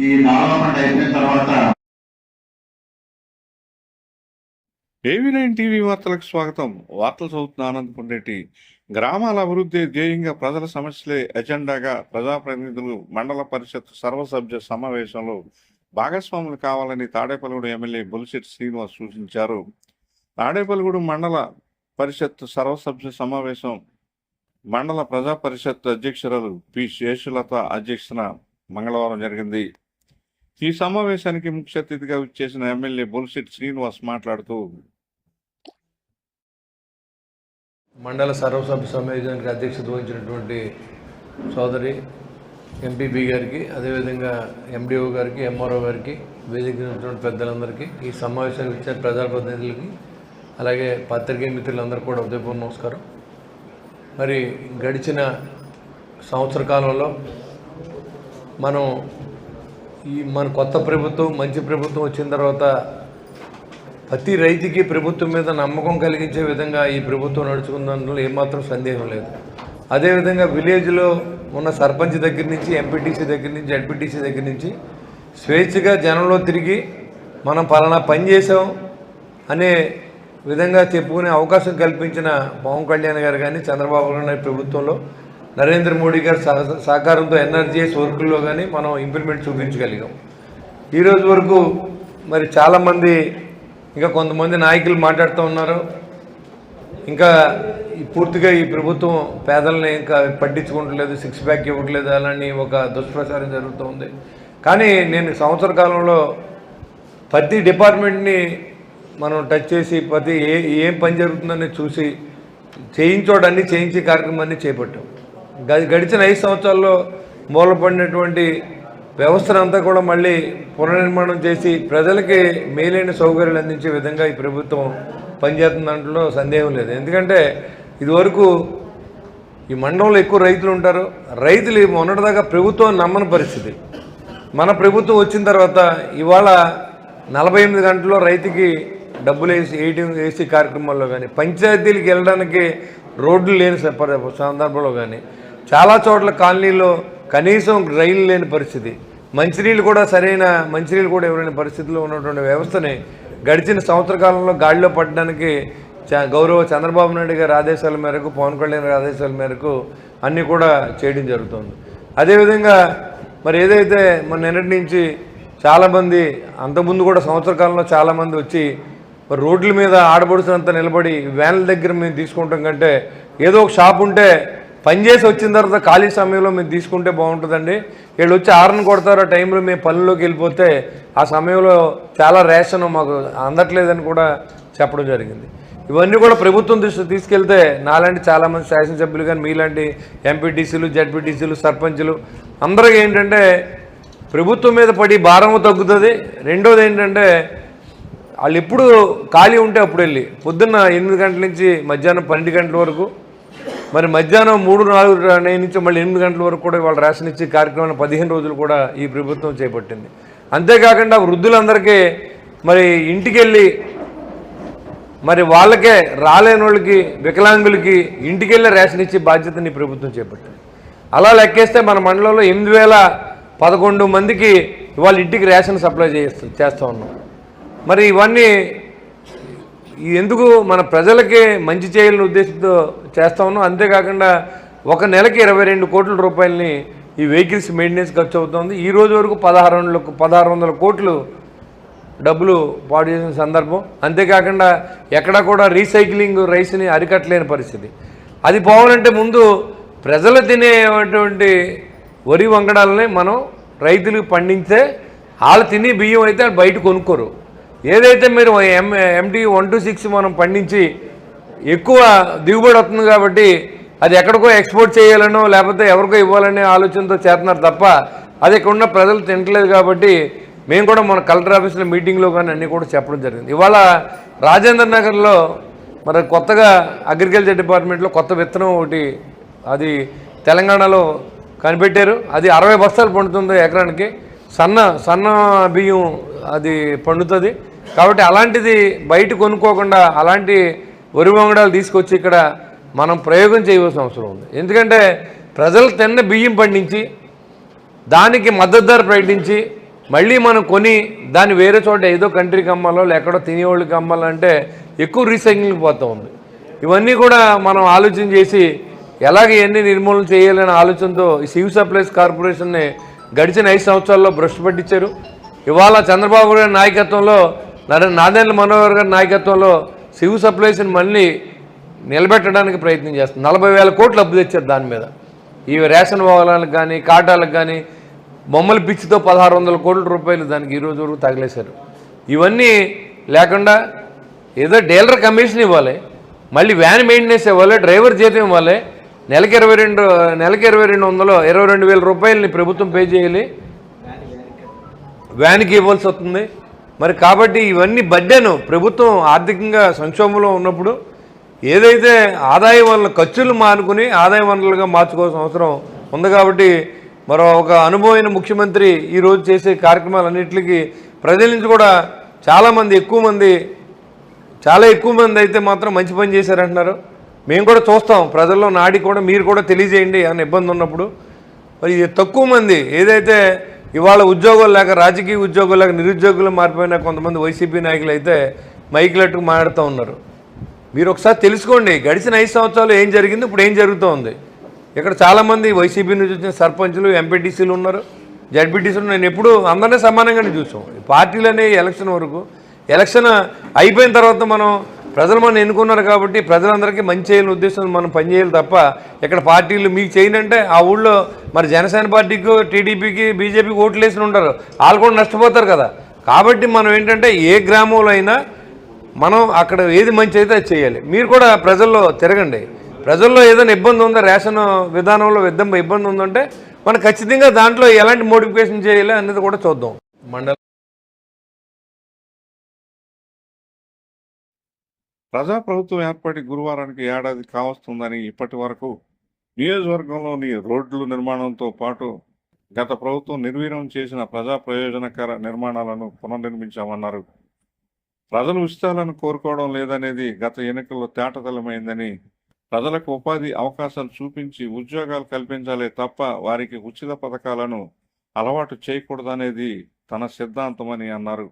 ఈ నాలుగో పంట అయిపోయిన తర్వాత ఏవి నైన్ టీవీ వార్తలకు స్వాగతం. వార్తలు చదువుతున్న ఆనంద్ పుండేటి గ్రామాల అభివృద్ధి ధ్యేయంగా ప్రజల సమస్యలే ఎజెండాగా ప్రజాప్రతినిధులు మండల పరిషత్ సర్వసభ్య సమావేశంలో భాగస్వాములు కావాలని తాడేపల్లిగూడు ఎమ్మెల్యే బులిశెట్టి శ్రీనివాస్ సూచించారు. తాడేపల్లిగూడు మండల పరిషత్ సర్వసభ్య సమావేశం మండల ప్రజా పరిషత్ అధ్యక్షురాలు పి శేషులత అధ్యక్షన మంగళవారం జరిగింది. ఈ సమావేశానికి ముఖ్య అతిథిగా విచ్చేసిన ఎమ్మెల్యే బొలిశెట్టి శ్రీనివాస్ మాట్లాడుతూ మండల సర్వసభ్య సమావేశానికి అధ్యక్షత వహించినటువంటి సోదరి ఎంపీపీ గారికి అదేవిధంగా ఎండిఓ గారికి ఎంఆర్ఓ గారికి వేదిక పెద్దలందరికీ ఈ సమావేశానికి ఇచ్చిన ప్రజాప్రతినిధులకి అలాగే పత్రికా మిత్రులందరూ కూడా ఉదయపూర్వ నమస్కారం. మరి గడిచిన సంవత్సర కాలంలో మనం ఈ మన కొత్త ప్రభుత్వం మంచి ప్రభుత్వం వచ్చిన తర్వాత ప్రతి రైతుకి ప్రభుత్వం మీద నమ్మకం కలిగించే విధంగా ఈ ప్రభుత్వం నడుచుకున్న దాంట్లో ఏమాత్రం సందేహం లేదు. అదేవిధంగా విలేజ్లో ఉన్న సర్పంచ్ దగ్గర నుంచి ఎంపీటీసీ దగ్గర నుంచి జడ్పీటీసీ దగ్గర నుంచి స్వేచ్ఛగా జనంలో తిరిగి మనం పలానా పని చేసాం అనే విధంగా చెప్పుకునే అవకాశం కల్పించిన పవన్ కళ్యాణ్ గారు కానీ చంద్రబాబు గారు ప్రభుత్వంలో నరేంద్ర మోడీ గారి సహ సహకారంతో ఎన్ఆర్జీఎస్ వర్కుల్లో కానీ మనం ఇంప్లిమెంట్ చూపించగలిగాం. ఈరోజు వరకు మరి చాలామంది ఇంకా కొంతమంది నాయకులు మాట్లాడుతూ ఉన్నారు. ఇంకా ఈ పూర్తిగా ఈ ప్రభుత్వం పేదల్ని ఇంకా పట్టించుకుంటలేదు సిక్స్ ప్యాక్ ఇవ్వట్లేదు అలాని ఒక దుష్ప్రచారం జరుగుతుంది కానీ నేను సంవత్సర కాలంలో ప్రతి డిపార్ట్మెంట్ని మనం టచ్ చేసి ప్రతి ఏ ఏం పని జరుగుతుందని చూసి చేయించోడన్ని చేయించే కార్యక్రమాన్ని చేపట్టాం. గడిచిన ఐదు సంవత్సరాల్లో మూలపడినటువంటి వ్యవస్థనంతా కూడా మళ్ళీ పునర్నిర్మాణం చేసి ప్రజలకి మేలైన సౌకర్యాలు అందించే విధంగా ఈ ప్రభుత్వం పనిచేస్తున్న దాంట్లో సందేహం లేదు. ఎందుకంటే ఇదివరకు ఈ మండలంలో ఎక్కువ రైతులు ఉంటారు. రైతులు మొన్నటిదాకా ప్రభుత్వం నమ్మని పరిస్థితి. మన ప్రభుత్వం వచ్చిన తర్వాత ఇవాళ నలభై ఎనిమిది గంటల్లో రైతుకి డబ్బులు వేసి ఏటీఎం వేసి కార్యక్రమాల్లో కానీ పంచాయతీలకు వెళ్ళడానికి రోడ్లు లేని సందర్భంలో కానీ చాలా చోట్ల కాలనీలో కనీసం రైలు లేని పరిస్థితి. మంచినీళ్ళు కూడా సరైన మంచినీళ్ళు కూడా ఇవ్వలేని పరిస్థితిలో ఉన్నటువంటి వ్యవస్థని గడిచిన సంవత్సర కాలంలో గాడిలో పట్టడానికి చ- గౌరవ చంద్రబాబు నాయుడు గారి ఆదేశాల మేరకు పవన్ కళ్యాణ్ గారి ఆదేశాల మేరకు అన్నీ కూడా చేయడం జరుగుతుంది. అదేవిధంగా మరి ఏదైతే మన నిన్నటి నుంచి చాలామంది అంతకుముందు కూడా సంవత్సర కాలంలో చాలామంది వచ్చి మరి రోడ్ల మీద ఆడబడుతున్నంత నిలబడి వ్యాన్ల దగ్గర మేము తీసుకుంటాం కంటే ఏదో ఒక షాప్ ఉంటే పనిచేసి వచ్చిన తర్వాత ఖాళీ సమయంలో మేము తీసుకుంటే బాగుంటుందండి. వీళ్ళు వచ్చి ఆరని కొడతారు ఆ టైంలో మేము పనుల్లోకి వెళ్ళిపోతే ఆ సమయంలో చాలా రేషన్ మాకు అందట్లేదని కూడా చెప్పడం జరిగింది. ఇవన్నీ కూడా ప్రభుత్వం దృష్టి తీసుకెళ్తే నాలాంటి చాలామంది శాసనసభ్యులు కానీ మీలాంటి ఎంపీటీసీలు జడ్పీటీసీలు సర్పంచులు అందరికీ ఏంటంటే ప్రభుత్వం మీద పడి భారం తగ్గుతుంది. రెండోది ఏంటంటే వాళ్ళు ఎప్పుడు ఖాళీ ఉంటే అప్పుడు వెళ్ళి పొద్దున్న ఎనిమిది గంటల నుంచి మధ్యాహ్నం పన్నెండు గంటల వరకు మరి మధ్యాహ్నం మూడు నాలుగు నుంచి మళ్ళీ ఎనిమిది గంటల వరకు కూడా వాళ్ళు రేషన్ ఇచ్చే కార్యక్రమాన్ని పదిహేను రోజులు కూడా ఈ ప్రభుత్వం చేపట్టింది. అంతేకాకుండా వృద్ధులందరికీ మరి ఇంటికి వెళ్ళి మరి వాళ్ళకే రాలేని వాళ్ళకి వికలాంగులకి ఇంటికి వెళ్ళి రేషన్ ఇచ్చే బాధ్యతని ప్రభుత్వం చేపట్టింది. అలా లెక్కేస్తే మన మండలంలో ఎనిమిది వేల పదకొండు మందికి ఇవాళ ఇంటికి రేషన్ సప్లై చేస్తూ చేస్తూ ఉన్నాం. మరి ఇవన్నీ ఎందుకు మన ప్రజలకి మంచి చేయాలని ఉద్దేశంతో చేస్తా ఉన్నాం. అంతేకాకుండా ఒక నెలకి ఇరవై రెండు కోట్ల రూపాయలని ఈ వెహికల్స్ మెయింటెనెన్స్ ఖర్చు అవుతుంది. ఈ రోజు వరకు పదహారు వందలకు పదహారు వందల కోట్లు డబ్బులు పాడు చేసిన సందర్భం. అంతేకాకుండా ఎక్కడా కూడా రీసైక్లింగ్ రైస్ని అరికట్టలేని పరిస్థితి. అది పోవాలంటే ముందు ప్రజలు తినేటువంటి వరి వంగడాలని మనం రైతులకు పండిస్తే వాళ్ళు తిని బియ్యం అయితే బయట కొనుక్కోరు. ఏదైతే మీరు M MT one two six మనం పండించి ఎక్కువ దిగుబడి వస్తుంది కాబట్టి అది ఎక్కడికో ఎక్స్పోర్ట్ చేయాలనో లేకపోతే ఎవరికో ఇవ్వాలనే ఆలోచనతో చేస్తున్నారు తప్ప అది ఇక్కడ ఉన్న ప్రజలు తినట్లేదు కాబట్టి మేము కూడా మన కలెక్టర్ ఆఫీస్లో మీటింగ్లో కానీ అన్నీ కూడా చెప్పడం జరిగింది. ఇవాళ రాజేంద్ర నగర్లో మరి కొత్తగా అగ్రికల్చర్ డిపార్ట్మెంట్లో కొత్త విత్తనం ఒకటి అది తెలంగాణలో కనిపెట్టారు. అది అరవై బస్తాలు పండుతుంది ఎకరానికి. సన్న సన్న బియ్యం అది పండుతుంది. కాబట్టి అలాంటిది బయట కొనుక్కోకుండా అలాంటి వరి వంగడాలు తీసుకొచ్చి ఇక్కడ మనం ప్రయోగం చేయవలసిన అవసరం ఉంది. ఎందుకంటే ప్రజలు తిన్న బియ్యం పండించి దానికి మద్దతు ధర ప్రకటించి మళ్ళీ మనం కొని దాన్ని వేరే చోట ఏదో కంట్రీకి అమ్మాలో ఎక్కడో తినేవాళ్ళకి అమ్మాలంటే ఎక్కువ రీసైక్లింగ్ పోతూ ఉంది. ఇవన్నీ కూడా మనం ఆలోచన చేసి ఎలాగ ఇవన్నీ నిర్మూలన చేయాలనే ఆలోచనతో ఈ సివిల్ సప్లైస్ కార్పొరేషన్ని గడిచిన ఐదు సంవత్సరాల్లో భ్రష్టు పట్టించారు. ఇవాళ చంద్రబాబు గారి నాయకత్వంలో నాదెండ్ల మనోహర్ గారి నాయకత్వంలో సివిల్ సప్లైస్ని మళ్ళీ నిలబెట్టడానికి ప్రయత్నం చేస్తుంది. నలభై వేల కోట్లు అప్పు తెచ్చారు దాని మీద. ఈ రేషన్ వాహనాలకు కానీ కాటాలకు కానీ బొమ్మల పిచ్చితో పదహారు వందల కోట్ల రూపాయలు దానికి ఈ రోజు వరకు తగిలేశారు. ఇవన్నీ లేకుండా ఏదో డీలర్ కమిషన్ ఇవ్వాలి మళ్ళీ వ్యాన్ మెయింటెనెన్స్ ఇవ్వాలి డ్రైవర్ జీతం ఇవ్వాలి నెలకి ఇరవై రెండు నెలకి ఇరవై రెండు వందలు ఇరవై రెండు వేల రూపాయలని ప్రభుత్వం పే చేయాలి. వ్యాన్కి ఇవ్వాల్సి వస్తుంది. మరి కాబట్టి ఇవన్నీ బడ్డెను. ప్రభుత్వం ఆర్థికంగా సంక్షోభంలో ఉన్నప్పుడు ఏదైతే ఆదాయ వనరుల ఖర్చులు మానుకుని ఆదాయ వనరులుగా మార్చుకోవాల్సిన అవసరం ఉంది కాబట్టి మరో ఒక అనుభవమైన ముఖ్యమంత్రి ఈరోజు చేసే కార్యక్రమాలన్నింటికి ప్రజల నుంచి కూడా చాలామంది ఎక్కువ మంది చాలా ఎక్కువ మంది అయితే మాత్రం మంచి పని చేశారంటున్నారు. మేము కూడా చూస్తాం. ప్రజల్లో నాడి కూడా మీరు కూడా తెలియజేయండి అన్న ఇబ్బంది ఉన్నప్పుడు. మరి ఇది తక్కువ మంది ఏదైతే ఇవాళ ఉద్యోగాలు లేక రాజకీయ ఉద్యోగాలు లేక నిరుద్యోగులు మారిపోయిన కొంతమంది వైసీపీ నాయకులు అయితే మైకులట్టుకు మాట్లాడుతూ ఉన్నారు. మీరు ఒకసారి తెలుసుకోండి గడిచిన ఐదు సంవత్సరాలు ఏం జరిగింది ఇప్పుడు ఏం జరుగుతూ ఉంది? ఇక్కడ చాలామంది వైసీపీ నుంచి వచ్చిన సర్పంచులు ఎంపీటీసీలు ఉన్నారు. జడ్పీటీసీలు నేను ఎప్పుడు అందరినీ సమానంగానే చూసాం ఈ పార్టీలు అనేవి ఎలక్షన్ వరకు ఎలక్షన్ అయిపోయిన తర్వాత మనం ప్రజలు మనం ఎన్నుకున్నారు కాబట్టి ప్రజలందరికీ మంచి చేయాలని ఉద్దేశం మనం పనిచేయాలి తప్ప ఇక్కడ పార్టీలు మీకు చేయనంటే ఆ ఊళ్ళో మరి జనసేన పార్టీకి టీడీపీకి బీజేపీకి ఓట్లు వేసి ఉంటారు వాళ్ళు కూడా నష్టపోతారు కదా. కాబట్టి మనం ఏంటంటే ఏ గ్రామంలో అయినా మనం అక్కడ ఏది మంచి అయితే అది చేయాలి. మీరు కూడా ప్రజల్లో తిరగండి. ప్రజల్లో ఏదైనా ఇబ్బంది ఉందా? రేషన్ విధానంలో విధంగా ఇబ్బంది ఉందంటే మనం ఖచ్చితంగా దాంట్లో ఎలాంటి మోడిఫికేషన్ చేయాలి అనేది కూడా చూద్దాం. మండలం ప్రజాప్రభుత్వం ఏర్పడి గురువారానికి ఏడాది కావస్తుందని ఇప్పటి వరకు నియోజకవర్గంలోని రోడ్లు నిర్మాణంతో పాటు గత ప్రభుత్వం నిర్వీర్యం చేసిన ప్రజా ప్రయోజనకర నిర్మాణాలను పునర్నిర్మించామన్నారు. ప్రజలు ఉచితాలను కోరుకోవడం లేదనేది గత ఎన్నికల్లో తేటతలమైందని ప్రజలకు ఉపాధి అవకాశాలు చూపించి ఉద్యోగాలు కల్పించాలే తప్ప వారికి ఉచిత పథకాలను అలవాటు చేయకూడదనేది తన సిద్ధాంతమని అన్నారు.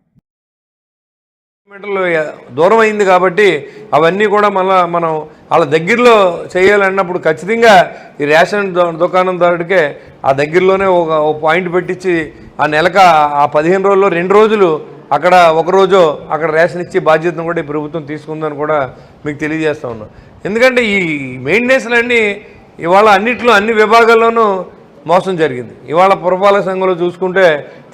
కిలోమీటర్లు దూరం అయింది కాబట్టి అవన్నీ కూడా మళ్ళీ మనం వాళ్ళ దగ్గరలో చేయాలన్నప్పుడు ఖచ్చితంగా ఈ రేషన్ దుకాణం దుకాణందారుడికే ఆ దగ్గరలోనే ఒక పాయింట్ పెట్టించి ఆ నెలక ఆ పదిహేను రోజుల్లో రెండు రోజులు అక్కడ ఒక రోజు అక్కడ రేషన్ ఇచ్చే బాధ్యతను కూడా ఈ ప్రభుత్వం తీసుకుందని కూడా మీకు తెలియజేస్తా ఉన్నాం. ఎందుకంటే ఈ మెయింటెనెన్స్లన్నీ ఇవాళ అన్నిట్లో అన్ని విభాగాల్లోనూ మోసం జరిగింది. ఇవాళ పురపాలక సంఘంలో చూసుకుంటే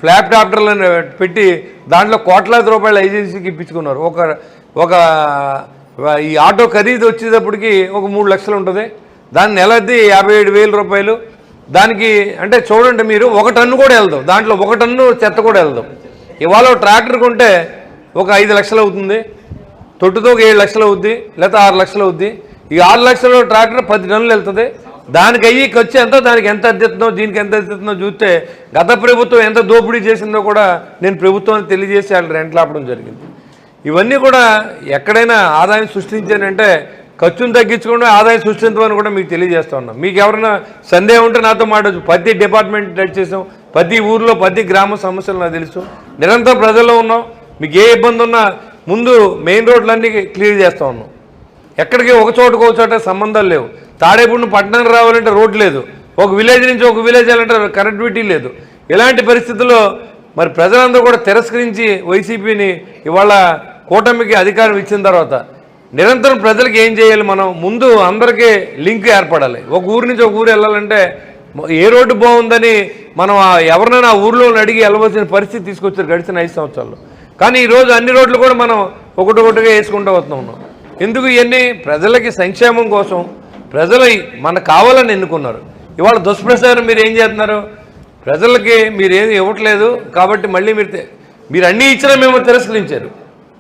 ఫ్లాప్ డాక్టర్లను పెట్టి దాంట్లో కోట్లాది రూపాయలు ఏజెన్సీకి ఇప్పించుకున్నారు. ఒక ఒక ఈ ఆటో ఖరీదు వచ్చేటప్పటికి ఒక మూడు లక్షలు ఉంటుంది. దాని నెలది యాభై ఏడు వేల రూపాయలు. దానికి అంటే చూడండి మీరు ఒక టన్ను కూడా వెళ్దాం. దాంట్లో ఒక టన్ను చెత్త కూడా వెళ్దాం. ఇవాళ ట్రాక్టర్ కొంటే ఒక ఐదు లక్షలు అవుతుంది. తొట్టుతో ఒక ఏడు లక్షలు అవుద్ది లేకపోతే ఆరు లక్షలు అవుద్ది. ఈ ఆరు లక్షల ట్రాక్టర్ పది టన్నులు వెళ్తుంది. దానికి అయ్యి ఖర్చు ఎంత దానికి ఎంత అద్దెతుందో దీనికి ఎంత అద్దెతుందో చూస్తే గత ప్రభుత్వం ఎంత దోపిడీ చేసిందో కూడా నేను ప్రభుత్వానికి తెలియజేసి వాళ్ళు రెంట్లు ఆపడం జరిగింది. ఇవన్నీ కూడా ఎక్కడైనా ఆదాయం సృష్టించానంటే ఖర్చును తగ్గించుకుంటే ఆదాయం సృష్టించమని కూడా మీకు తెలియజేస్తా ఉన్నాం. మీకు ఎవరైనా సందేహం ఉంటే నాతో మాట్లాడచ్చు. ప్రతి డిపార్ట్మెంట్ టచ్ చేసాం ప్రతి ఊర్లో ప్రతి గ్రామ సమస్యలు నాకు తెలుసు. నిరంతరం ప్రజల్లో ఉన్నాం. మీకు ఏ ఇబ్బంది ఉన్నా ముందు మెయిన్ రోడ్లన్నీ క్లియర్ చేస్తూ ఉన్నాం. ఎక్కడికి ఒక చోటకు ఒక చోట సంబంధాలు లేవు. తాడేపూడిని పట్టణానికి రావాలంటే రోడ్ లేదు. ఒక విలేజ్ నుంచి ఒక విలేజ్ వెళ్ళాలంటే కనెక్టివిటీ లేదు. ఇలాంటి పరిస్థితుల్లో మరి ప్రజలందరూ కూడా తిరస్కరించి వైసీపీని ఇవాళ కూటమికి అధికారం ఇచ్చిన తర్వాత నిరంతరం ప్రజలకు ఏం చేయాలి మనం? ముందు అందరికీ లింక్ ఏర్పడాలి. ఒక ఊరు నుంచి ఒక ఊరు వెళ్ళాలంటే ఏ రోడ్డు బాగుందని మనం ఆ ఎవరినైనా ఆ ఊర్లో అడిగి వెళ్ళవలసిన పరిస్థితి తీసుకొచ్చారు గడిచిన ఐదు సంవత్సరాలు కానీ ఈరోజు అన్ని రోడ్లు కూడా మనం ఒకటి ఒకటిగా వేసుకుంటూ వస్తూ ఉన్నాం ఎందుకు ఇవన్నీ? ప్రజలకి సంక్షేమం కోసం ప్రజలు మనకు కావాలని ఎన్నుకున్నారు. ఇవాళ దుష్ప్రచారం మీరు ఏం చేస్తున్నారు? ప్రజలకి మీరు ఏమి ఇవ్వట్లేదు కాబట్టి మళ్ళీ మీరు తె- మీరు అన్నీ ఇచ్చినా మేము తిరస్కరించారు.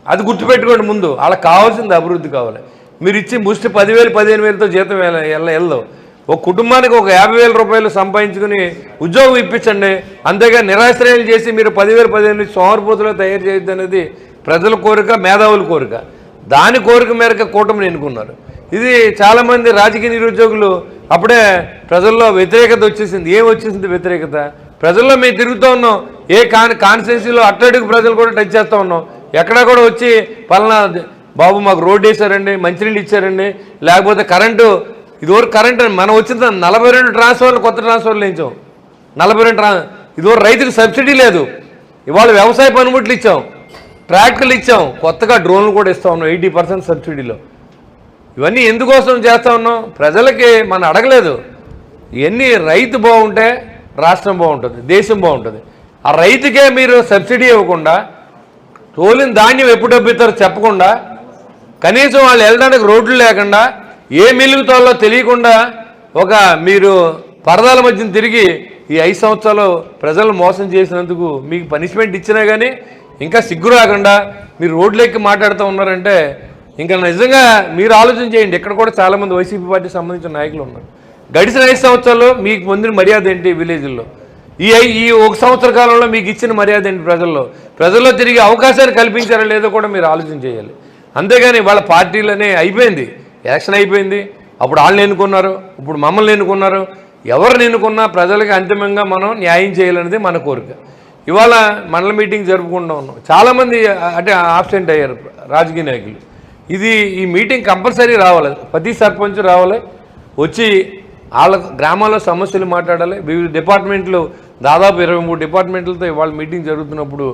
అది గుర్తుపెట్టుకోండి ముందు. వాళ్ళకి కావాల్సింది అభివృద్ధి కావాలి. మీరు ఇచ్చి ముష్టి పదివేలు పదిహేను వేలతో జీతం వెళ్ళదు ఒక కుటుంబానికి ఒక యాభై వేల రూపాయలు సంపాదించుకుని ఉద్యోగం ఇప్పించండి. అంతేగా నిరాశ్రయాలు చేసి మీరు పదివేలు పదిహేను సోమరిపోతులో తయారు చేయొద్దు అనేది ప్రజల కోరిక మేధావుల కోరిక. దాని కోరిక మేరకు కూటమిని ఎన్నుకున్నారు. ఇది చాలామంది రాజకీయ నిరుద్యోగులు అప్పుడే ప్రజల్లో వ్యతిరేకత వచ్చేసింది. ఏం వచ్చేసింది వ్యతిరేకత? ప్రజల్లో మేము తిరుగుతూ ఉన్నాం. ఏ కాన్ కాన్స్టిట్యూన్సీలో అట్టడుగు ప్రజలు కూడా టచ్ చేస్తూ ఉన్నాం. ఎక్కడా కూడా వచ్చి పలానా బాబు మాకు రోడ్డు వేసారండి మంచినీళ్ళు ఇచ్చారండి లేకపోతే కరెంటు ఇదివరకు కరెంట్ మనం వచ్చిన నలభై రెండు ట్రాన్స్ఫర్లు కొత్త ట్రాన్స్ఫర్లు వేయించాం నలభై రెండు ట్రాన్ ఇదివరకు రైతుకు సబ్సిడీ లేదు. ఇవాళ వ్యవసాయ పనిముట్లు ఇచ్చాం. ట్రాక్టర్లు ఇచ్చాం. కొత్తగా డ్రోన్లు కూడా ఇస్తా ఉన్నాం. ఎయిటీ పర్సెంట్ సబ్సిడీలో. ఇవన్నీ ఎందుకోసం చేస్తా ఉన్నాం ప్రజలకి మనం అడగలేదు. ఇవన్నీ రైతు బాగుంటే రాష్ట్రం బాగుంటుంది దేశం బాగుంటుంది. ఆ రైతుకే మీరు సబ్సిడీ ఇవ్వకుండా తోలిన ధాన్యం ఎప్పుడు డబ్బిస్తారో చెప్పకుండా కనీసం వాళ్ళు వెళ్ళడానికి రోడ్లు లేకుండా ఏ మిలుగుతాలో తెలియకుండా ఒక మీరు పరదాల మధ్యన తిరిగి ఈ ఐదు సంవత్సరాలు ప్రజలు మోసం చేసినందుకు మీకు పనిష్మెంట్ ఇచ్చినా కానీ ఇంకా సిగ్గు రాకుండా మీరు రోడ్లు ఎక్కి మాట్లాడుతూ ఉన్నారంటే ఇంకా నిజంగా మీరు ఆలోచన చేయండి. ఇక్కడ కూడా చాలామంది వైసీపీ పార్టీకి సంబంధించిన నాయకులు ఉన్నారు. గడిచిన ఐదు సంవత్సరాల్లో మీకు పొందిన మర్యాద ఏంటి విలేజ్లో? ఈ ఈ ఒక సంవత్సర కాలంలో మీకు ఇచ్చిన మర్యాద ఏంటి ప్రజల్లో? ప్రజల్లో తిరిగి అవకాశాలు కల్పించారో లేదో కూడా మీరు ఆలోచన చేయాలి. అంతేగాని వాళ్ళ పార్టీలనే అయిపోయింది. ఎలక్షన్ అయిపోయింది. అప్పుడు వాళ్ళని ఎన్నుకున్నారు. ఇప్పుడు మమ్మల్ని ఎన్నుకున్నారు. ఎవరిని ఎన్నుకున్నా ప్రజలకి అంతిమంగా మనం న్యాయం చేయాలనేది మన కోరిక. ఇవాళ మండల మీటింగ్ జరుపుకుంటూ ఉన్నాం. చాలామంది అంటే ఆబ్సెంట్ అయ్యారు రాజకీయ నాయకులు. ఇది ఈ మీటింగ్ కంపల్సరీ రావాలి. ప్రతి సర్పంచ్ రావాలి. వచ్చి వాళ్ళ గ్రామాల్లో సమస్యలు మాట్లాడాలి. వివిధ డిపార్ట్మెంట్లు దాదాపు ఇరవై మూడు డిపార్ట్మెంట్లతో ఇవాళ మీటింగ్ జరుగుతున్నప్పుడు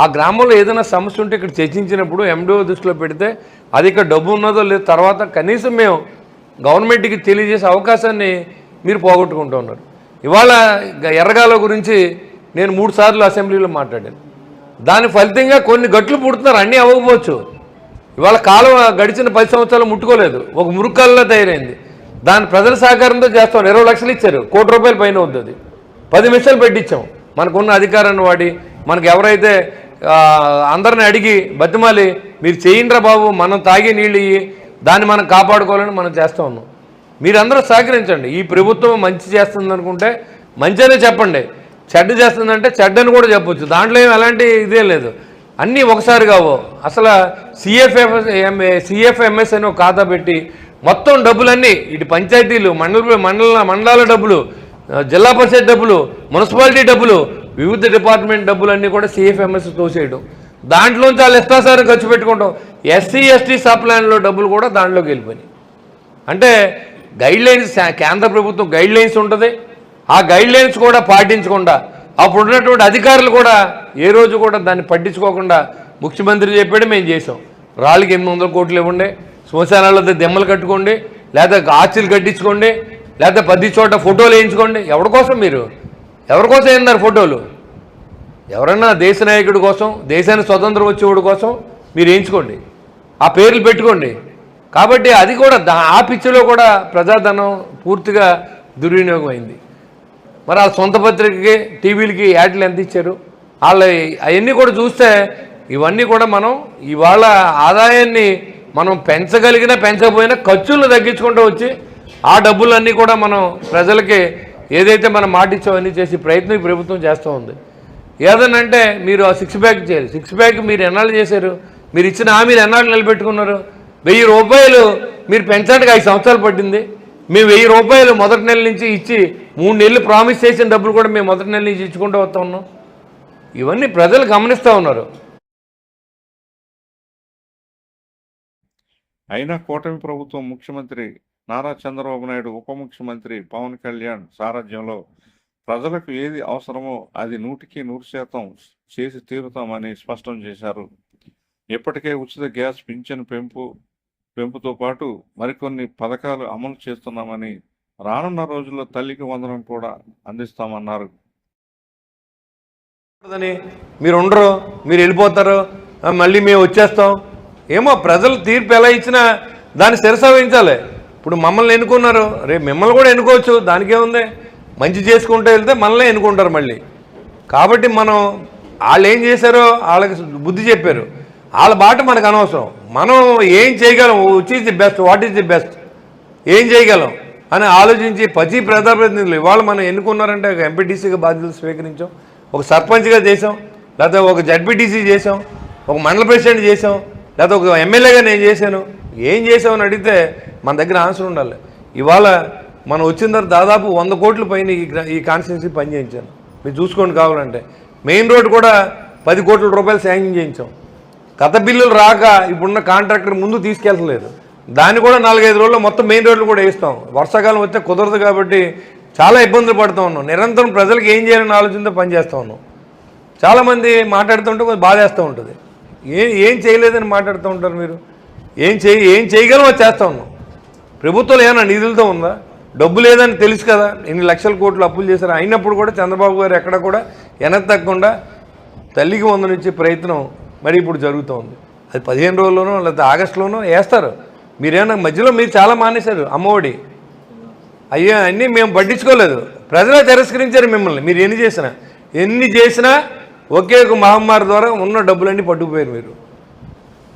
ఆ గ్రామంలో ఏదైనా సమస్య ఉంటే ఇక్కడ చర్చించినప్పుడు ఎండిఓ దృష్టిలో పెడితే అది ఇక్కడ డబ్బు ఉన్నదో లేదో తర్వాత కనీసం మేము గవర్నమెంట్కి తెలియజేసే అవకాశాన్ని మీరు పోగొట్టుకుంటూ ఉన్నారు. ఇవాళ ఎర్రగాల గురించి నేను మూడు సార్లు అసెంబ్లీలో మాట్లాడాను. దాని ఫలితంగా కొన్ని గట్లు పుడుతున్నారు. అన్నీ అవ్వకపోవచ్చు. ఇవాళ కాలం గడిచిన పది సంవత్సరాలు ముట్టుకోలేదు. ఒక మురుకల్లా తయారైంది. దాని ప్రజల సహకారంతో చేస్తాం. ఇరవై లక్షలు ఇచ్చారు. కోటి రూపాయలు పైన అవుతుంది పది మిషన్లు పెట్టించాం మనకున్న అధికారాన్ని వాడి మనకు ఎవరైతే అందరిని అడిగి బతిమాలి మీరు చేయండిరా బాబు మనం తాగే నీళ్ళు ఇయ్యి దాన్ని మనం కాపాడుకోవాలని మనం చేస్తూ ఉన్నాం. మీరందరూ సహకరించండి. ఈ ప్రభుత్వం మంచి చేస్తుంది అనుకుంటే మంచి చెప్పండి. చెడ్డ చేస్తుందంటే చెడ్డని కూడా చెప్పొచ్చు. దాంట్లో ఏం ఎలాంటి ఇదేం లేదు. అన్నీ ఒకసారి కావు. అసలు సిఎఫ్ఎఫ్ సిఎఫ్ఎంఎస్ అని ఒక ఖాతా పెట్టి మొత్తం డబ్బులన్నీ ఇటు పంచాయతీలు మండల మండల మండలాల డబ్బులు జిల్లా పరిషత్ డబ్బులు మున్సిపాలిటీ డబ్బులు వివిధ డిపార్ట్మెంట్ డబ్బులన్నీ కూడా సిఎఫ్ఎంఎస్ తోసేయడం. దాంట్లోంచి వాళ్ళు ఇష్టాసారం ఖర్చు పెట్టుకుంటాం. ఎస్సీ ఎస్టీ సప్లాన్లో డబ్బులు కూడా దాంట్లోకి వెళ్ళిపోయినాయి. అంటే గైడ్ లైన్స్ కేంద్ర ప్రభుత్వం గైడ్ లైన్స్ ఉంటుంది. ఆ గైడ్ లైన్స్ కూడా పాటించకుండా అప్పుడు ఉన్నటువంటి అధికారులు కూడా ఏ రోజు కూడా దాన్ని పట్టించుకోకుండా ముఖ్యమంత్రి చెప్పాడు మేము చేసాం రాళ్ళకి ఎనిమిది వందల కోట్లు ఇవ్వండి శ్మశానాలతో దెమ్మలు కట్టుకోండి లేదా ఆర్చీలు కట్టించుకోండి లేదా పది చోట ఫోటోలు వేయించుకోండి. ఎవరి కోసం మీరు? ఎవరి కోసం ఫోటోలు? ఎవరన్నా దేశ నాయకుడి కోసం దేశానికి స్వతంత్రం వచ్చేవాడి కోసం మీరు వేయించుకోండి. ఆ పేర్లు పెట్టుకోండి. కాబట్టి అది కూడా దా- ఆ పిచ్చిలో కూడా ప్రజాధనం పూర్తిగా దుర్వినియోగం అయింది మరి ఆ సొంత పత్రికకి టీవీలకి యాడ్లు ఎంత ఇచ్చారు? వాళ్ళ అవన్నీ కూడా చూస్తే ఇవన్నీ కూడా మనం ఇవాళ ఆదాయాన్ని మనం పెంచగలిగినా పెంచకపోయినా ఖర్చులను తగ్గించుకుంటూ వచ్చి ఆ డబ్బులన్నీ కూడా మనం ప్రజలకి ఏదైతే మనం మాటిచ్చామన్నీ చేసి ప్రయత్నం ఈ ప్రభుత్వం చేస్తూ ఉంది. ఏదనంటే మీరు ఆ సిక్స్ ప్యాక్ చేయాలి. సిక్స్ ప్యాక్ మీరు ఎన్నాళ్ళు చేశారు? మీరు ఇచ్చిన హామీలు ఎన్నాళ్ళు నిలబెట్టుకున్నారు? వెయ్యి రూపాయలు మీరు పెంచడానికి ఐదు సంవత్సరాలు పట్టింది. మేము వెయ్యి రూపాయలు మొదటి నెల నుంచి ఇచ్చి మూడు నెలలు ప్రామిస్ చేసిన డబ్బులు కూడా మేము మొదటి నెల నుంచి ఇచ్చుకుంటూ వస్తూ ఉన్నాం. ఇవన్నీ ప్రజలు గమనిస్తూ ఉన్నారు. అయినా కూటమి ప్రభుత్వం ముఖ్యమంత్రి నారా చంద్రబాబు నాయుడు ఉప ముఖ్యమంత్రి పవన్ కళ్యాణ్ సారథ్యంలో ప్రజలకు ఏది అవసరమో అది నూటికి నూరు శాతం చేసి తీరుతామని స్పష్టం చేశారు. ఇప్పటికే ఉచిత గ్యాస్ పింఛన్ పెంపు పెంపుతో పాటు మరికొన్ని పథకాలు అమలు చేస్తున్నామని రానున్న రోజుల్లో తల్లికి వందనం కూడా అందిస్తామన్నారు. మీరు ఉండరు మీరు వెళ్ళిపోతారు మళ్ళీ మేము వచ్చేస్తాం. ఏమో ప్రజలు తీర్పు ఎలా ఇచ్చినా దాన్ని శిరసవహించాలి ఇప్పుడు మమ్మల్ని ఎన్నుకున్నారు రేపు మిమ్మల్ని కూడా ఎన్నుకోవచ్చు దానికేముంది మంచి చేసుకుంటూ వెళ్తే మనల్ని ఎన్నుకుంటారు మళ్ళీ. కాబట్టి మనం వాళ్ళు ఏం చేశారో వాళ్ళకి బుద్ధి చెప్పారు. వాళ్ళ బాట మనకు అనవసరం. మనం ఏం చేయగలం which is the best what is the best ఏం చేయగలం. అని ఆలోచించి ప్రతి ప్రజాప్రతినిధులు ఇవాళ మనం ఎన్నుకున్నారంటే ఒక ఎంపీటీసీగా బాధ్యతలు స్వీకరించాం ఒక సర్పంచ్గా చేసాం లేకపోతే ఒక జడ్పీటీసీ చేసాం ఒక మండల ప్రెసిడెంట్ చేసాం లేకపోతే ఒక ఎమ్మెల్యేగా నేను చేశాను. ఏం చేసామని అడిగితే మన దగ్గర ఆన్సర్ ఉండాలి. ఇవాళ మనం వచ్చిన తర్వాత దాదాపు వంద కోట్ల పైన ఈ ఈ కాన్స్టిట్యున్సీ పనిచేయించాను. మీరు చూసుకోండి కావాలంటే. మెయిన్ రోడ్ కూడా పది కోట్ల రూపాయలు శాంక్షన్ చేయించాం. గత బిల్లులు రాక ఇప్పుడున్న కాంట్రాక్టర్ ముందు తీసుకెళ్ళలేదు దాన్ని కూడా నాలుగైదు రోజుల్లో మొత్తం మెయిన్ రోడ్లు కూడా వేస్తాం వర్షాకాలం వస్తే కుదరదు కాబట్టి చాలా ఇబ్బందులు పడుతూ ఉన్నాం. నిరంతరం ప్రజలకు ఏం చేయాలని ఆలోచనతో పనిచేస్తూ ఉన్నాం. చాలామంది మాట్లాడుతుంటే కొంచెం బాధేస్తూ ఉంటుంది. ఏ ఏం చేయలేదని మాట్లాడుతూ ఉంటారు మీరు? ఏం చేయ ఏం చేయగలం అది చేస్తూ ఉన్నాం. ప్రభుత్వం ఏమైనా నిధులతో ఉందా? డబ్బు లేదని తెలుసు కదా. ఎన్ని లక్షల కోట్లు అప్పులు చేశారు. అయినప్పుడు కూడా చంద్రబాబు గారు ఎక్కడ కూడా వెనక్కి తగ్గకుండా తల్లికి వందనిచ్చే ప్రయత్నం మరి ఇప్పుడు జరుగుతూ ఉంది. అది పదిహేను రోజుల్లోనో లేకపోతే ఆగస్టులోనో వేస్తారు. మీరేమన్నా మధ్యలో మీరు చాలా మానేశారు అమ్మఒడి. అయ్యో అన్నీ మేము పట్టించుకోలేదు. ప్రజలే తిరస్కరించారు మిమ్మల్ని మీరు ఎన్ని చేసినా. ఎన్ని చేసినా ఒకే ఒక మహమ్మారి ద్వారా ఉన్న డబ్బులన్నీ పట్టుకుపోయారు మీరు.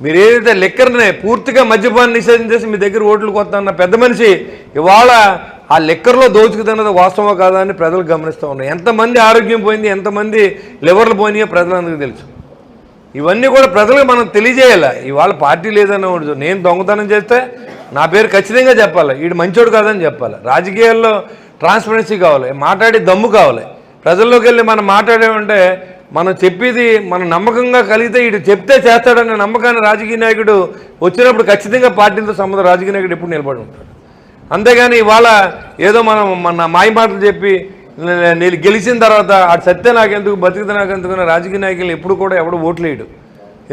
మీరు ఏదైతే లెక్కర్నే పూర్తిగా మద్యపాన్ని నిషేధం చేసి మీ దగ్గర ఓట్లు కొత్తన్న పెద్ద మనిషి ఇవాళ ఆ లెక్కర్లో దోచుకుతున్నది వాస్తవం కాదా అని ప్రజలు గమనిస్తూ ఉన్నారు. ఎంతమంది ఆరోగ్యం పోయింది ఎంతమంది లివర్లు పోయినాయో ప్రజలందరికీ తెలుసు. ఇవన్నీ కూడా ప్రజలకు మనం తెలియజేయాలి? ఇవాళ పార్టీ లేదని ఉండదు నేను దొంగతనం చేస్తే నా పేరు ఖచ్చితంగా చెప్పాలి? వీడు మంచోడు కాదని చెప్పాలి? రాజకీయాల్లో ట్రాన్స్పరెన్సీ కావాలి మాట్లాడే దమ్ము కావాలి. ప్రజల్లోకి వెళ్ళి మనం మాట్లాడామంటే మనం చెప్పేది మన నమ్మకంగా కలిగితే ఇటు చెప్తే చేస్తాడనే నమ్మకాన్ని రాజకీయ నాయకుడు వచ్చినప్పుడు ఖచ్చితంగా పార్టీలతో సంబంధం రాజకీయ నాయకుడు ఎప్పుడు నిలబడి ఉంటాడు. అంతేగాని ఇవాళ ఏదో మనం మన మాయ మాటలు చెప్పి నేను గెలిచిన తర్వాత అటు సత్య నాకెందుకు బతికితే నాకెందుకు ఎందుకు రాజకీయ నాయకులు ఎప్పుడు కూడా ఎవడు ఓట్లేయడు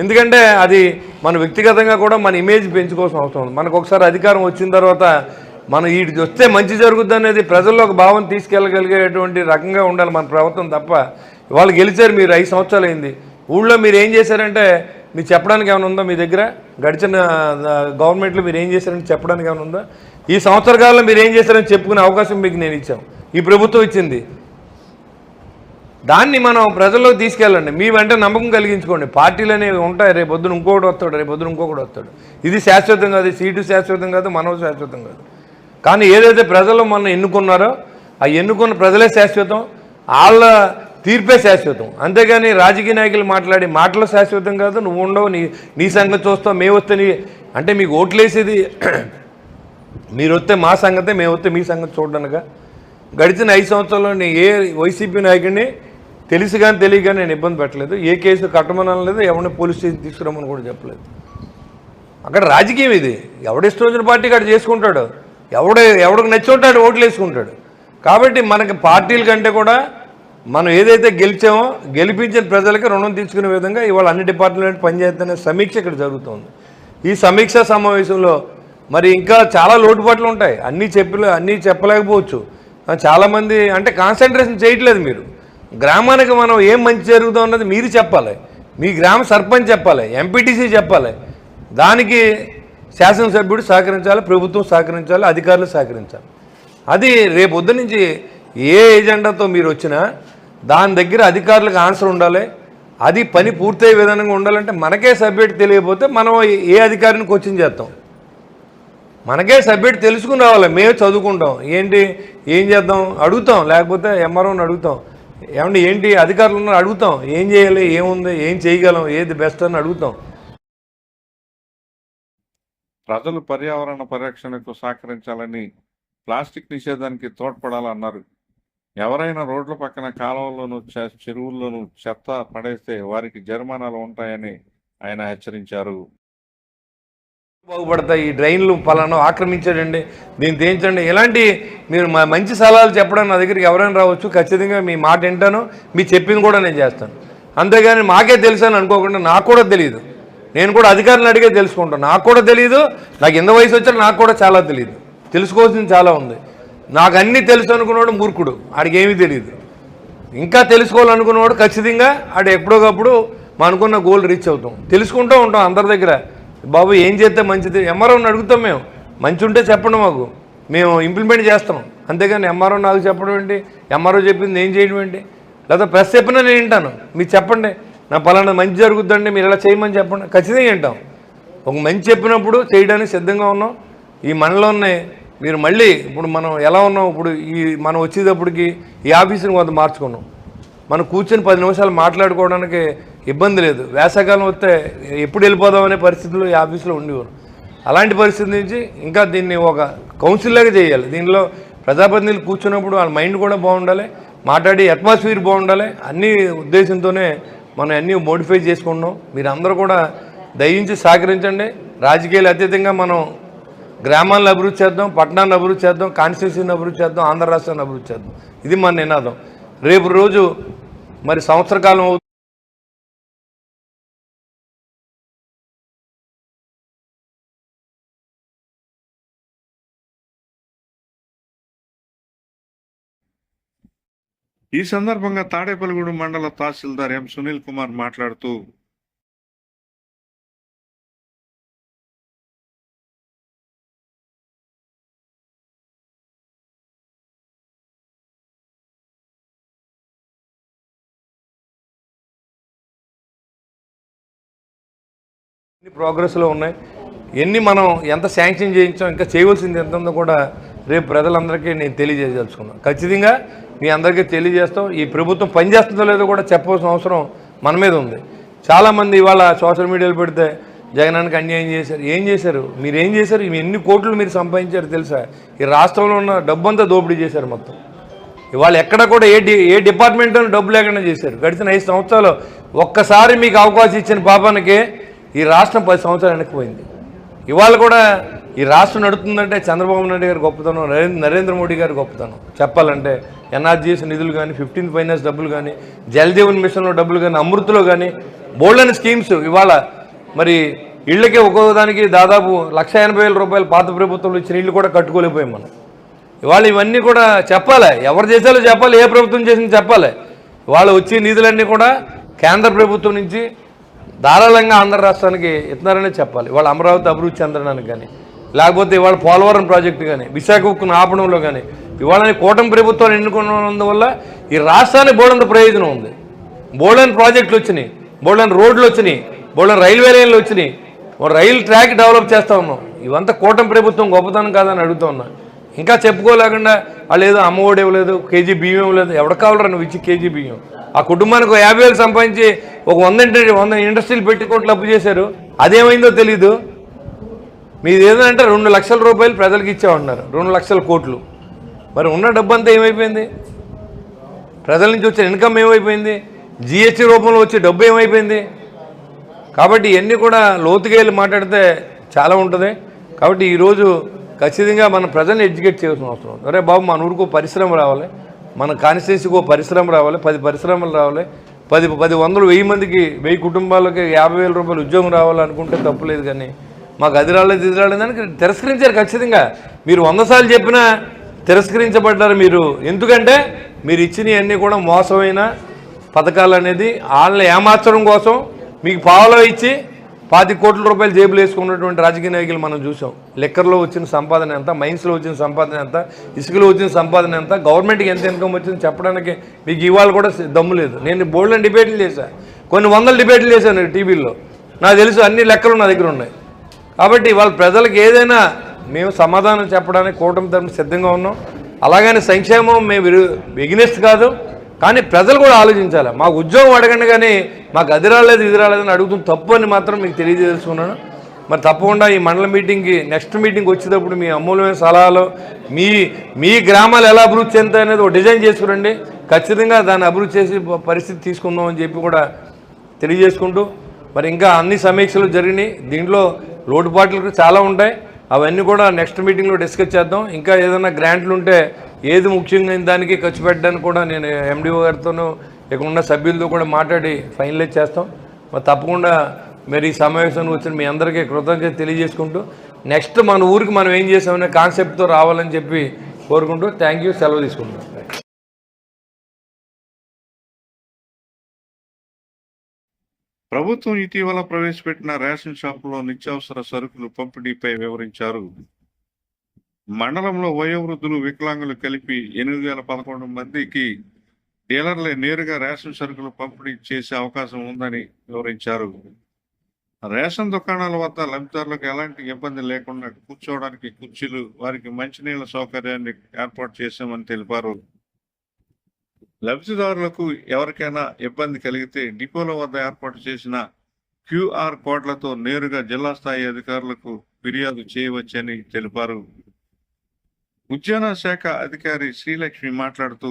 ఎందుకంటే అది మన వ్యక్తిగతంగా కూడా మన ఇమేజ్ పెంచుకోవాల్సిన అవసరం ఉంది. మనకు ఒకసారి అధికారం వచ్చిన తర్వాత మనం వీటికి వస్తే మంచి జరుగుద్ది అనేది ప్రజల్లో ఒక భావం తీసుకెళ్ళగలిగేటువంటి రకంగా ఉండాలి మన ప్రభుత్వం తప్ప. వాళ్ళు గెలిచారు మీరు ఐదు సంవత్సరాలు అయింది. ఊళ్ళో మీరు ఏం చేశారంటే మీరు చెప్పడానికి ఏమైనా ఉందా మీ దగ్గర? గడిచిన గవర్నమెంట్లో మీరు ఏం చేశారని చెప్పడానికి ఏమైనా ఉందా? ఈ సంవత్సర కాలంలో మీరు ఏం చేశారని చెప్పుకునే అవకాశం మీకు నేను ఇచ్చాం. ఈ ప్రభుత్వం ఇచ్చింది. దాన్ని మనం ప్రజల్లోకి తీసుకెళ్ళండి. మీ వెంట నమ్మకం కలిగించుకోండి. పార్టీలు అనేవి ఉంటాయి. రేపు పొద్దున ఇంకొకటి వస్తాడు రేపు పొద్దున ఇంకొకటి వస్తాడు. ఇది శాశ్వతం కాదు సీటు శాశ్వతం కాదు మనం శాశ్వతం కాదు. కానీ ఏదైతే ప్రజలు మనం ఎన్నుకున్నారో ఆ ఎన్నుకున్న ప్రజలే శాశ్వతం వాళ్ళ తీర్పే శాశ్వతం. అంతేగాని రాజకీయ నాయకులు మాట్లాడి మాటలు శాశ్వతం కాదు. నువ్వు ఉండవు నీ నీ సంగతి చూస్తావు మేము వస్తే నీ అంటే మీకు ఓట్లేసేది మీరు వస్తే మా సంగతే మేము వస్తే మీ సంగతి చూడడానిక గడిచిన ఐదు సంవత్సరాల్లో నేను ఏ వైసీపీ నాయకుడిని తెలిసి కానీ తెలియక నేను ఇబ్బంది పెట్టలేదు. ఏ కేసు కట్టమనలేదు ఎవరిని పోలీస్ స్టేషన్ తీసుకురమ్మని కూడా చెప్పలేదు. అక్కడ రాజకీయం ఇది. ఎవడిష్టం వచ్చిన పార్టీ అక్కడ చేసుకుంటాడు. ఎవడు ఎవడికి నచ్చుంటాడు ఓట్లు వేసుకుంటాడు. కాబట్టి మనకి పార్టీల కంటే కూడా మనం ఏదైతే గెలిచామో గెలిపించిన ప్రజలకి రుణం తీసుకునే విధంగా ఇవాళ అన్ని డిపార్ట్మెంట్ పనిచేస్తున్న సమీక్ష ఇక్కడ జరుగుతుంది. ఈ సమీక్ష సమావేశంలో మరి ఇంకా చాలా లోటుపాట్లు ఉంటాయి. అన్నీ చెప్పలే అన్నీ చెప్పలేకపోవచ్చు. చాలామంది అంటే కాన్సన్ట్రేషన్ చేయట్లేదు మీరు. గ్రామానికి మనం ఏం మంచి జరుగుతుందో అన్నది మీరు చెప్పాలి. మీ గ్రామ సర్పంచ్ చెప్పాలి ఎంపీటీసీ చెప్పాలి. దానికి శాసనసభ్యుడు సహకరించాలి ప్రభుత్వం సహకరించాలి అధికారులు సహకరించాలి. అది రేపు పొద్దు నుంచి ఏ ఎజెండాతో మీరు వచ్చినా దాని దగ్గర అధికారులకు ఆన్సర్ ఉండాలి. అది పని పూర్తయ్యే విధానంగా ఉండాలంటే మనకే సబ్జెక్ట్ తెలియకపోతే మనం ఏ అధికారిని క్వశ్చన్ చేస్తాం. మనకే సబ్జెక్ట్ తెలుసుకుని రావాలి. మేము చదువుకుంటాం. ఏంటి? ఏం చేద్దాం? అడుగుతాం. లేకపోతే ఎంఆర్ఓని అడుగుతాం. ఏమంటే ఏంటి? అధికారులు ఉన్నారు అడుగుతాం. ఏం చేయాలి? ఏముంది? ఏం చేయగలం? ఏది బెస్ట్ అని అడుగుతాం. ప్రజలు పర్యావరణ పరిరక్షణకు సహకరించాలని ప్లాస్టిక్ నిషేధానికి తోడ్పడాలన్నారు. ఎవరైనా రోడ్ల పక్కన కాలువల్లోనూ చె- చెరువుల్లోనూ చెత్త పడేస్తే వారికి జరిమానాలు ఉంటాయని ఆయన హెచ్చరించారు. బాగుపడతాయి ఈ డ్రైన్లు పలానా ఆక్రమించాడండి దీన్ని తేయించండి. ఇలాంటి మీరు మంచి సలహాలు చెప్పడానికి నా దగ్గరికి ఎవరైనా రావచ్చు ఖచ్చితంగా మీ మాట వింటాను మీ చెప్పింది కూడా నేను చేస్తాను. అంతేగాని మాకే తెలుసు అని అనుకోకుండా నాకు కూడా తెలియదు నేను కూడా అధికారులను అడిగే తెలుసుకుంటాను. నాకు కూడా తెలియదు నాకు ఎంత వయసు వచ్చినా నాకు కూడా చాలా తెలియదు తెలుసుకోవాల్సింది చాలా ఉంది. నాకు అన్నీ తెలుసు అనుకున్నాడు మూర్ఖుడు ఆడికి ఏమీ తెలియదు ఇంకా తెలుసుకోవాలనుకున్నవాడు ఖచ్చితంగా ఆడు ఎప్పుడోకప్పుడు మా అనుకున్న గోల్ రీచ్ అవుతాం. తెలుసుకుంటూ ఉంటాం అందరి దగ్గర. బాబు ఏం చేస్తే మంచిది? ఎంఆర్ఓని అడుగుతాం మేము. మంచి ఉంటే చెప్పండి మాకు. మేము ఇంప్లిమెంట్ చేస్తాం. అంతేగాని ఎంఆర్ఓ నాకు చెప్పడం ఏంటి? ఎంఆర్ఓ చెప్పింది ఏం చేయడం ఏంటి? లేదా ప్రెస్ చెప్పినా నేను వింటాను. మీరు చెప్పండి. నా పలానా మంచి జరుగుతుందండి మీరు ఇలా చేయమని చెప్పండి. ఖచ్చితంగా వింటాం. ఒక మంచి చెప్పినప్పుడు చేయడానికి సిద్ధంగా ఉన్నాం. ఈ మనలోనే మీరు మళ్ళీ ఇప్పుడు మనం ఎలా ఉన్నాం? ఇప్పుడు ఈ మనం వచ్చేటప్పటికి ఈ ఆఫీసుని కొంత మార్చుకున్నాం. మనం కూర్చొని పది నిమిషాలు మాట్లాడుకోవడానికి ఇబ్బంది లేదు. వేసవకాలం వస్తే ఎప్పుడు వెళ్ళిపోదాం అనే పరిస్థితులు ఈ ఆఫీసులో ఉండేవారు. అలాంటి పరిస్థితి నుంచి ఇంకా దీన్ని ఒక కౌన్సిల్ లాగా చేయాలి. దీనిలో ప్రజాప్రతినిధులు కూర్చున్నప్పుడు వాళ్ళ మైండ్ కూడా బాగుండాలి మాట్లాడి అట్మాస్ఫియర్ బాగుండాలి. అన్ని ఉద్దేశంతోనే మనం అన్నీ మోడిఫై చేసుకుంటున్నాం. మీరు అందరూ కూడా దయించి సహకరించండి. రాజకీయాలు అత్యధికంగా మనం గ్రామాలను అభివృద్ధి చేద్దాం పట్టణాన్ని అభివృద్ధి చేద్దాం కాన్స్టిట్యూషన్ అభివృద్ధి చేద్దాం ఆంధ్ర రాష్ట్రాన్ని అభివృద్ధి చేద్దాం. ఇది మన నినాదం. రేపు రోజు మరి సంవత్సర కాలం ఈ సందర్భంగా తాడేపల్లిగూడెం మండల తహసీల్దార్ ఎం సునీల్ కుమార్ మాట్లాడుతూ ఎన్ని ప్రోగ్రెస్లో ఉన్నాయి? ఎన్ని మనం ఎంత శాంక్షన్ చేయించాం? ఇంకా చేయవలసింది ఎంత ఉందో కూడా రేపు ప్రజలందరికీ నేను తెలియజేయదలుచుకున్నాను ఖచ్చితంగా మీ అందరికీ తెలియజేస్తాం ఈ ప్రభుత్వం పనిచేస్తుందో లేదో కూడా చెప్పవలసిన అవసరం మన మీద ఉంది. చాలామంది ఇవాళ సోషల్ మీడియాలో పెడితే జగనానికి అన్యాయం చేశారు. ఏం చేశారు? మీరు ఏం చేశారు ఎన్ని కోట్లు మీరు సంపాదించారు తెలుసా? ఈ రాష్ట్రంలో ఉన్న డబ్బంతా దోపిడీ చేశారు మొత్తం. ఇవాళ ఎక్కడ కూడా ఏ డి ఏ డిపార్ట్మెంట్ డబ్బు లేకుండా చేశారు. గడిచిన ఐదు సంవత్సరాలు ఒక్కసారి మీకు అవకాశం ఇచ్చిన పాపానికి ఈ రాష్ట్రం పది సంవత్సరాలు వెనక్కిపోయింది. ఇవాళ కూడా ఈ రాష్ట్రం నడుతుందంటే చంద్రబాబు నాయుడు గారి గొప్పతనం నరేంద్ర నరేంద్ర మోడీ గారి గొప్పతనం. చెప్పాలంటే ఎన్ఆర్జీఎస్ నిధులు కానీ ఫిఫ్టీన్త్ ఫైనాన్స్ డబ్బులు కానీ జలజీవన్ మిషన్లో డబ్బులు కానీ అమృత్లో కానీ బోల్డెన్ స్కీమ్స్ ఇవాళ మరి ఇళ్ళకి ఒక్కో దానికి దాదాపు లక్ష ఎనభై వేల రూపాయలు పాత ప్రభుత్వంలో ఇచ్చిన ఇళ్ళు కూడా కట్టుకోలేకపోయాం మనం. ఇవాళ ఇవన్నీ కూడా చెప్పాలి. ఎవరు చేశాలో చెప్పాలి. ఏ ప్రభుత్వం చేసింది చెప్పాలి. ఇవాళ వచ్చే నిధులన్నీ కూడా కేంద్ర ప్రభుత్వం నుంచి ధారాళంగా ఆంధ్ర రాష్ట్రానికి ఇస్తున్నారనే చెప్పాలి. వాళ్ళు అమరావతి అభివృద్ధి చెందడానికి కానీ లేకపోతే ఇవాళ పోలవరం ప్రాజెక్టు కానీ విశాఖ ఉక్కును ఆపడంలో కానీ ఇవాళ కూటమి ప్రభుత్వాన్ని ఎన్నుకున్నందువల్ల ఈ రాష్ట్రానికి బోడంత ప్రయోజనం ఉంది. బోల్డెన్ ప్రాజెక్టులు వచ్చినాయి బోల్డెన్ రోడ్లు వచ్చినాయి బోల్డెన్ రైల్వే లైన్లు వచ్చినాయి. రైలు ట్రాక్ డెవలప్ చేస్తూ ఉన్నాం. ఇవంతా కూటమి ప్రభుత్వం గొప్పతనం కాదని అడుగుతూ ఉన్నా. ఇంకా చెప్పుకోలేకుండా వాళ్ళు ఏదో అమ్మఒడి ఇవ్వలేదు కేజీ బియ్యం ఇవ్వలేదు. ఎవడ కావాలరా నువ్వు ఇచ్చి కేజీ బియ్యం? ఆ కుటుంబానికి ఒక యాభై వేలు సంపాదించి ఒక వంద వంద ఇండస్ట్రీలు పెట్టి కోట్లు అప్పు చేశారు. అదేమైందో తెలీదు. మీది ఏదంటే రెండు లక్షల రూపాయలు ప్రజలకు ఇచ్చామన్నారు రెండు లక్షల కోట్లు. మరి ఉన్న డబ్బు అంతా ఏమైపోయింది? ప్రజల నుంచి వచ్చిన ఇన్కమ్ ఏమైపోయింది? జిఎస్టీ రూపంలో వచ్చే డబ్బు ఏమైపోయింది? కాబట్టి ఇవన్నీ కూడా లోతుగా వెళ్ళి మాట్లాడితే చాలా ఉంటుంది. కాబట్టి ఈరోజు ఖచ్చితంగా మన ప్రజల్ని ఎడ్యుకేట్ చేయాల్సిన అవసరం అరే బాబు మన ఊరికి పరిశ్రమ రావాలి. మన కాన్స్టిట్యూన్సీకి పరిశ్రమ రావాలి పది పరిశ్రమలు రావాలి పది పది వందలు వెయ్యి మందికి వెయ్యి కుటుంబాలకి యాభై వేల రూపాయలు ఉద్యోగం రావాలనుకుంటే తప్పులేదు కానీ మాకు అది రాలేదు ఇది రాలేదని తిరస్కరించారు ఖచ్చితంగా. మీరు వంద సార్లు చెప్పినా తిరస్కరించబడ్డారు మీరు. ఎందుకంటే మీరు ఇచ్చినవన్నీ కూడా మోసమైన పథకాలు అనేది వాళ్ళని ఏమార్చడం కోసం మీకు పావులో ఇచ్చి పాతి కోట్ల రూపాయలు జేబులు వేసుకున్నటువంటి రాజకీయ నాయకులు మనం చూసాం. లెక్కర్లో వచ్చిన సంపాదన ఎంత మైన్స్లో వచ్చిన సంపాదన ఎంత ఇసుకలో వచ్చిన సంపాదన ఎంత గవర్నమెంట్కి ఎంత ఇన్కమ్ వచ్చింది చెప్పడానికి మీకు ఇవాళ కూడా దమ్ము లేదు. నేను బోర్డులో డిబేట్లు చేశాను కొన్ని వందల డిబేట్లు చేశాను టీవీలో నాకు తెలుసు అన్ని లెక్కలు నా దగ్గర ఉన్నాయి. కాబట్టి వాళ్ళ ప్రజలకు ఏదైనా మేము సమాధానం చెప్పడానికి కూటమి తరఫున సిద్ధంగా ఉన్నాం. అలాగని సంక్షేమం మేము ఎగినెస్ట్ కాదు. కానీ ప్రజలు కూడా ఆలోచించాలి. మాకు ఉద్యోగం అడగండి కానీ మాకు అది రాలేదు ఇది రాలేదని అడుగుతుంది తప్పు అని మాత్రం మీకు తెలియజేసుకున్నాను మరి తప్పకుండా ఈ మండల మీటింగ్కి నెక్స్ట్ మీటింగ్ వచ్చేటప్పుడు మీ అమూల్యమైన సలహాలు మీ మీ గ్రామాలు ఎలా అభివృద్ధి చెందుతాయి అనేది ఒక డిజైన్ చేసుకురండి. ఖచ్చితంగా దాన్ని అభివృద్ధి చేసి పరిస్థితి తీసుకుందాం అని చెప్పి కూడా తెలియజేసుకుంటూ మరి ఇంకా అన్ని సమీక్షలు జరిగినాయి. దీంట్లో లోటుపాట్లు చాలా ఉంటాయి. అవన్నీ కూడా నెక్స్ట్ మీటింగ్లో డిస్కస్ చేద్దాం. ఇంకా ఏదైనా గ్రాంట్లు ఉంటే ఏది ముఖ్యంగా దానికి ఖర్చు పెట్టడానికి కూడా నేను ఎండిఓ గారితోనూ ఇక్కడ ఉన్న సభ్యులతో కూడా మాట్లాడి ఫైనలైజ్ చేస్తాం. మరి తప్పకుండా మరి ఈ సమావేశానికి వచ్చిన మీ అందరికీ కృతజ్ఞత తెలియజేసుకుంటూ నెక్స్ట్ మన ఊరికి మనం ఏం చేసామనే కాన్సెప్ట్తో రావాలని చెప్పి కోరుకుంటూ థ్యాంక్ యూ సెలవు తీసుకుంటాం ప్రభుత్వం ఇటీవల ప్రవేశపెట్టిన రేషన్ షాపులో నిత్యావసర సరుకులు పంపిణీపై వివరించారు. మండలంలో వయోవృద్ధులు వికలాంగులు కలిపి ఎనిమిది వేల పదకొండు మందికి డీలర్లే నేరుగా రేషన్ సరుకులు పంపిణీ చేసే అవకాశం ఉందని వివరించారు. రేషన్ దుకాణాల వద్ద లబ్ధిదారులకు ఎలాంటి ఇబ్బంది లేకుండా కూర్చోవడానికి కుర్చీలు వారికి మంచినీళ్ళ సౌకర్యాన్ని ఏర్పాటు చేశామని తెలిపారు. లబ్ధిదారులకు ఎవరికైనా ఇబ్బంది కలిగితే డిపోల వద్ద ఏర్పాటు చేసిన క్యూఆర్ కోడ్లతో నేరుగా జిల్లా స్థాయి అధికారులకు ఫిర్యాదు చేయవచ్చని తెలిపారు. ఉద్యాన శాఖ అధికారి శ్రీలక్ష్మి మాట్లాడుతూ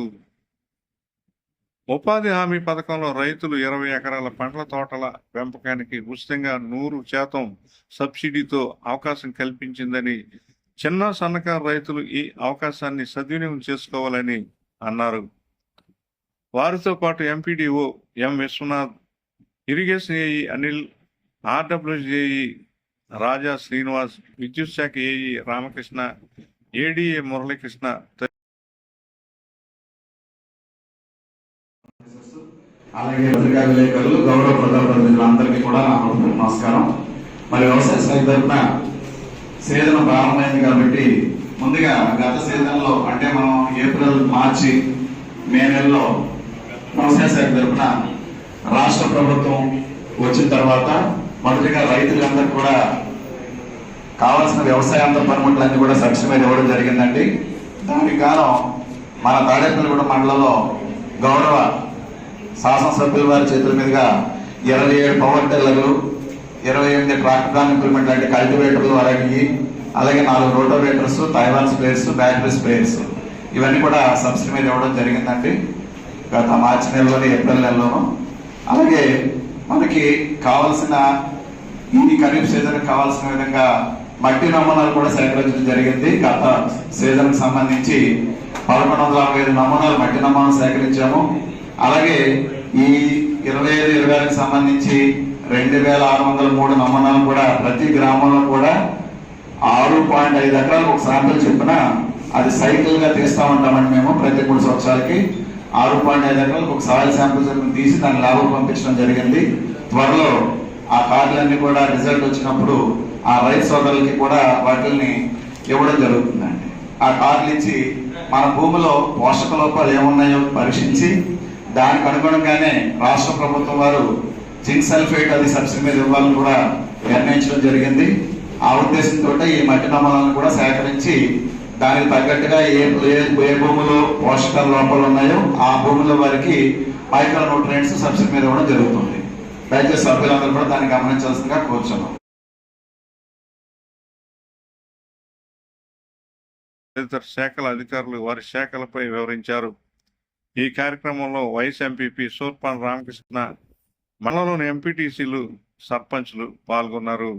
ఉపాధి హామీ పథకంలో రైతులు ఇరవై ఎకరాల పండ్ల తోటల పెంపకానికి ఉచితంగా నూరు శాతం సబ్సిడీతో అవకాశం కల్పించిందని చిన్న సన్నకారు రైతులు ఈ అవకాశాన్ని సద్వినియోగం చేసుకోవాలని అన్నారు. వారితో పాటు MPDO M Vishwanath irrigation AE Anil RWJE Raja Srinivas విద్యుత్ శాఖ ఏఈ రామకృష్ణ ఏడీఏ మురళీకృష్ణ. అలాగే పత్రికా విలేకరులు గౌరవ ప్రజాప్రతినిధులందరికీ కూడా నా నమస్కారం. మరి వ్యవసాయ శాఖ తరఫున సీజన్ ప్రారంభమైంది కాబట్టి ముందుగా గత సీజన్లో అంటే మనం ఏప్రిల్ మార్చి మే నెలలో వ్యవసాయ శాఖ తరఫున రాష్ట్ర ప్రభుత్వం వచ్చిన తర్వాత మొదటిగా రైతులందరూ కూడా కావాల్సిన వ్యవసాయాంత పనిముట్లన్నీ కూడా సబ్సిడీ ఇవ్వడం జరిగిందండి. దానికి గాను మన తాడేపల్లిగూడ మండలంలో గౌరవ శాసనసభ్యుల వారి చేతుల మీదుగా ఇరవై ఏడు పవర్ టిల్లర్లు ఇరవై ఎనిమిది ట్రాక్టర్ ఇంప్లిమెంట్ అంటే కల్టివేటర్లు అలాగే అలాగే నాలుగు rotavators Taiwan sprayers battery sprayers ఇవన్నీ కూడా సబ్సిడీ మీద ఇవ్వడం జరిగిందండి. గత మార్చి నెలలోని ఏప్రిల్ నెలలోను. అలాగే మనకి కావాల్సిన ఈ ఖరీఫ్ సీజన్కి కావాల్సిన విధంగా మట్టి నమూనాలు కూడా సేకరించడం జరిగింది. గత సీజన్ సంబంధించి పదకొండు వందల అరవై ఐదు నమూనాలు మట్టి నమూనాలు సేకరించాము. అలాగే ఈ ఇరవై ఐదు ఇరవై ఆరుకి సంబంధించి రెండు వేల ఆరు వందల మూడు నమూనాలు కూడా ప్రతి గ్రామంలో కూడా ఆరు పాయింట్ ఐదు ఎకరాలకు ఒక శాంపిల్ చెప్పిన అది సైకిల్గా తీస్తా ఉంటామండి మేము ప్రతి మూడు సంవత్సరాలకి. ఆరు పాయింట్ ఐదు ఎకరాలకు ఒక సాయిల్ శాంపిల్ తీసి దాని ల్యాబ్ పంపించడం జరిగింది. త్వరలో ఆ కార్డులన్నీ కూడా రిజల్ట్ వచ్చినప్పుడు ఆ రైతు సోదరులకి కూడా వాటిని ఇవ్వడం జరుగుతుందండి. ఆ కార్లు ఇచ్చి మన భూమిలో పోషక లోపాలు ఏమున్నాయో పరీక్షించి దానికి అనుగుణంగానే రాష్ట్ర ప్రభుత్వం వారు జింక్ సల్ఫేట్ అది సబ్సిడీ మీద ఇవ్వాలని కూడా నిర్ణయించడం జరిగింది. ఆ ఉద్దేశంతో ఈ మట్టి నమూనాలను కూడా సేకరించి దానికి తగ్గట్టుగా ఏ ఏ ఏ భూమిలో పోషకాల లోపాలు ఉన్నాయో ఆ భూమిలో వారికి మైక్రో న్యూట్రియంట్స్ సబ్సిడీ మీద ఇవ్వడం జరుగుతుంది. దయచేసి సభ్యులందరూ కూడా దాన్ని గమనించాల్సిందిగా కోరుచున్నాం. తదితర శాఖల అధికారులు వారి శాఖలపై వివరించారు. ఈ కార్యక్రమంలో వైస్ ఎంపీపీ సూర్పాన్ రామకృష్ణ మండలంలోని ఎంపీటీసీలు సర్పంచ్లు పాల్గొన్నారు.